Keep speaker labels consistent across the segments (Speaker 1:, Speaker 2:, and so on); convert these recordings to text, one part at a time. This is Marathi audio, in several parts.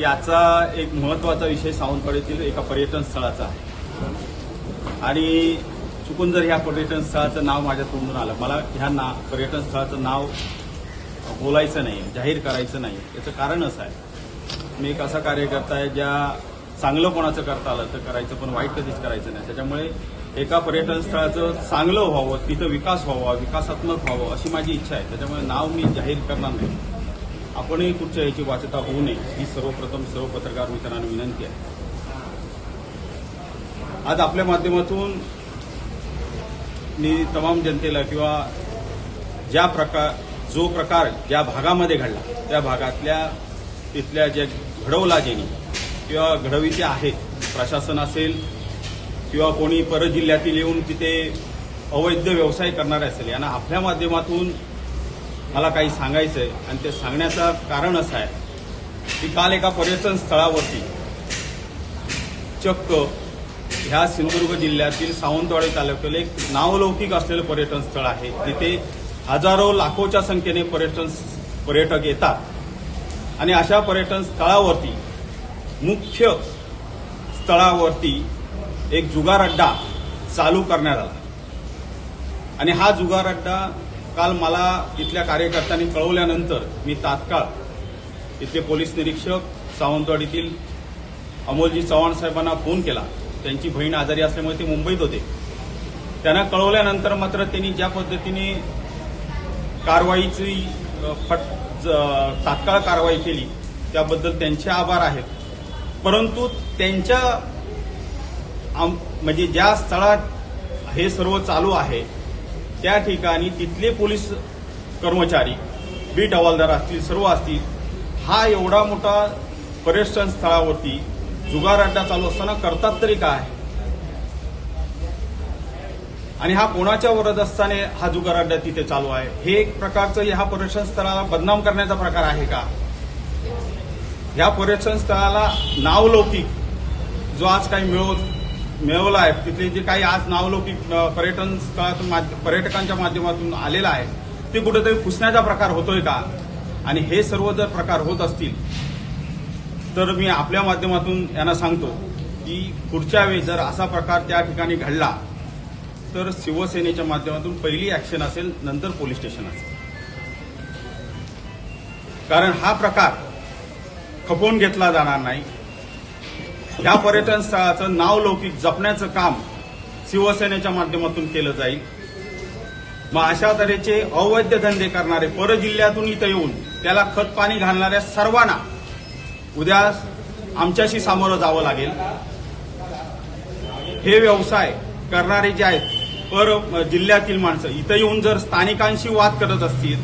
Speaker 1: याचा एक महत्त्वाचा विषय सावंतवाडीतील एका पर्यटन स्थळाचा आहे. आणि चुकून जर ह्या पर्यटन स्थळाचं नाव माझ्या तोंडून आलं. मला ह्या ना पर्यटन स्थळाचं नाव बोलायचं नाही जाहीर करायचं नाही. याचं कारण असं आहे. मी एक असा कार्यकर्ता आहे ज्या चांगलं कोणाचं करता आलं तर करायचं पण वाईट कधीच करायचं नाही. त्याच्यामुळे एका पर्यटन स्थळाचं चांगलं व्हावं तिथं विकास व्हावा विकासात्मक व्हावं अशी माझी इच्छा आहे. त्याच्यामुळे नाव मी जाहीर करणार नाही. आपणही कुठच्या याची वाचता होऊ नये. ही सर्वप्रथम सर्व पत्रकार मित्रांना विनंती आहे. आज आपल्या माध्यमातून मी तमाम जनतेला किंवा ज्या प्रकार जो प्रकार ज्या भागामध्ये घडला त्या भागातल्या तिथल्या ज्या घडवला ज्यांनी किंवा घडविते आहेत प्रशासन असेल किंवा कोणी परजिल्ह्यातील येऊन तिथे अवैध व्यवसाय करणारे असेल यांना आपल्या माध्यमातून मला काही सांगायचं आहे आणि ते सांगण्याचं कारण असं आहे की काल एका पर्यटन स्थळावरती चक्क ह्या सिंधुदुर्ग जिल्ह्यातील सावंतवाडी तालुक्यातील एक नावलौकिक असलेलं पर्यटन स्थळ आहे. तिथे हजारो लाखोच्या संख्येने पर्यटन पर्यटक येतात. आणि अशा पर्यटन स्थळावरती मुख्य स्थळावरती एक जुगार अड्डा चालू करण्यात आला. आणि हा जुगार अड्डा काल मला इथल्या कार्यकर्त्यांनी कळवल्यानंतर मी तात्काळ इथले पोलीस निरीक्षक सावंतवाडीतील अमोलजी चव्हाण साहेबांना फोन केला. त्यांची बहीण आजारी असल्यामुळे ते मुंबईत होते. त्यांना कळवल्यानंतर मात्र त्यांनी ज्या पद्धतीने कारवाईची फट तात्काळ कारवाई केली त्याबद्दल त्यांचे आभार आहेत. परंतु त्यांच्या आम- म्हणजे ज्या स्थळात हे सर्व चालू आहे त्या ठिकाणी तिथले पोलीस कर्मचारी बीट हवालदार असतील सर्व असतील हा एवढा मोठा पर्यटन स्थळावरती जुगार अड्डा चालू असताना करतात तरी काय? आणि हा कोणाच्या वरदस्ताने हा जुगार अड्डा तिथे चालू आहे? हे एक प्रकारचं ह्या पर्यटन स्थळाला बदनाम करण्याचा प्रकार आहे का? ह्या पर्यटन स्थळाला नावलौकिक जो आज काही मिळव मिळवला आहे. तिथले जे काही आज नावलौकिक पर्यटन स्थळातून पर्यटकांच्या माध्यमातून आलेला आहे ते कुठेतरी पुसण्याचा प्रकार होतोय का? आणि हे सर्व जर प्रकार होत असतील तर मी आपल्या माध्यमातून यांना सांगतो की पुढच्या वेळी जर असा प्रकार त्या ठिकाणी घडला तर शिवसेनेच्या माध्यमातून पहिली ऍक्शन असेल नंतर पोलीस स्टेशन असेल. कारण हा प्रकार खपवून घेतला जाणार नाही. या पर्यटन स्थळाचं नावलौकिक जपण्याचं काम शिवसेनेच्या माध्यमातून केलं जाईल. मग अशा तऱ्हेचे अवैध धंदे करणारे परजिल्ह्यातून इथं येऊन त्याला खत पाणी घालणाऱ्या सर्वांना उद्या आमच्याशी सामोरं जावं लागेल. हे व्यवसाय करणारे जे आहेत पर जिल्ह्यातील माणसं इथं येऊन जर स्थानिकांशी वाद करत असतील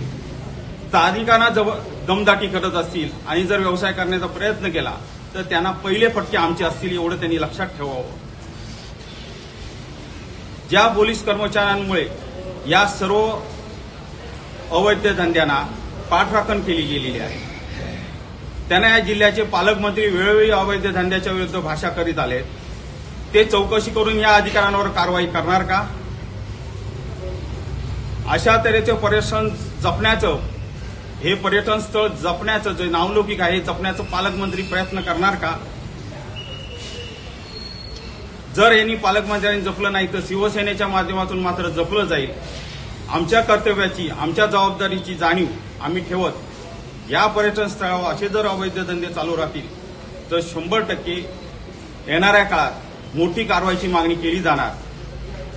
Speaker 1: स्थानिकांना जव दमदाटी करत असतील आणि जर व्यवसाय करण्याचा प्रयत्न केला तर त्यांना पहिले फटके आमचे असतील एवढं त्यांनी लक्षात ठेवावं. ज्या पोलीस कर्मचाऱ्यांमुळे या सर्व अवैध धंद्यांना पाठराखण केली गेलेली आहे त्यांना या जिल्ह्याचे पालकमंत्री वेळोवेळी अवैध धंद्याच्या विरुद्ध भाषा करीत आले ते चौकशी करून या अधिकाऱ्यांवर कारवाई करणार का? अशा तऱ्हेचे पर्यटन जपण्याचं हे पर्यटन स्थळ जपण्याचं जे नावलौकिक आहे जपण्याचं पालकमंत्री प्रयत्न करणार का? जर यांनी पालकमंत्र्यांनी जपलं नाही तर शिवसेनेच्या माध्यमातून मात्र जपलं जाईल. आमच्या कर्तव्याची आमच्या जबाबदारीची जाणीव आम्ही ठेवत या पर्यटन स्थळावर असे जर अवैध धंदे चालू राहतील तर शंभर टक्के येणाऱ्या काळात मोठी कारवाईची मागणी केली जाणार.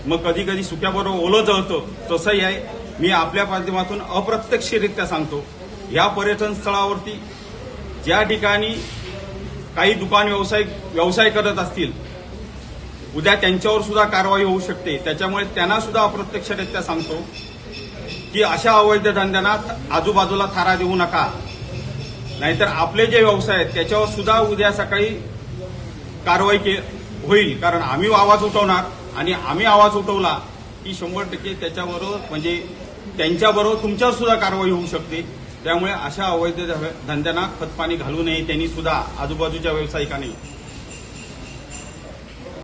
Speaker 1: मग कधी कधी सुक्याबरोबर ओलं जळतं तसंही आहे. मी आपल्या माध्यमातून अप्रत्यक्षरित्या सांगतो या पर्यटन स्थळावरती ज्या ठिकाणी काही दुकान व्यवसाय व्यवसाय करत असतील उद्या त्यांच्यावर सुद्धा कारवाई होऊ शकते. त्याच्यामुळे त्यांना सुद्धा अप्रत्यक्षरित्या सांगतो की अशा अवैध धंद्यांना आजूबाजूला थारा देऊ नका. नाहीतर आपले जे व्यवसाय आहेत त्याच्यावर सुद्धा उद्या सकाळी कारवाई के होईल. कारण आम्ही आवाज उठवणार आणि आम्ही आवाज उठवला की शंभर टक्के त्याच्याबरोबर म्हणजे त्यांच्याबरोबर तुमच्यावर सुद्धा कारवाई होऊ शकते. त्यामुळे अशा अवैध धंद्यांना खतपाणी घालू नये त्यांनी सुद्धा आजूबाजूच्या व्यावसायिकांनी.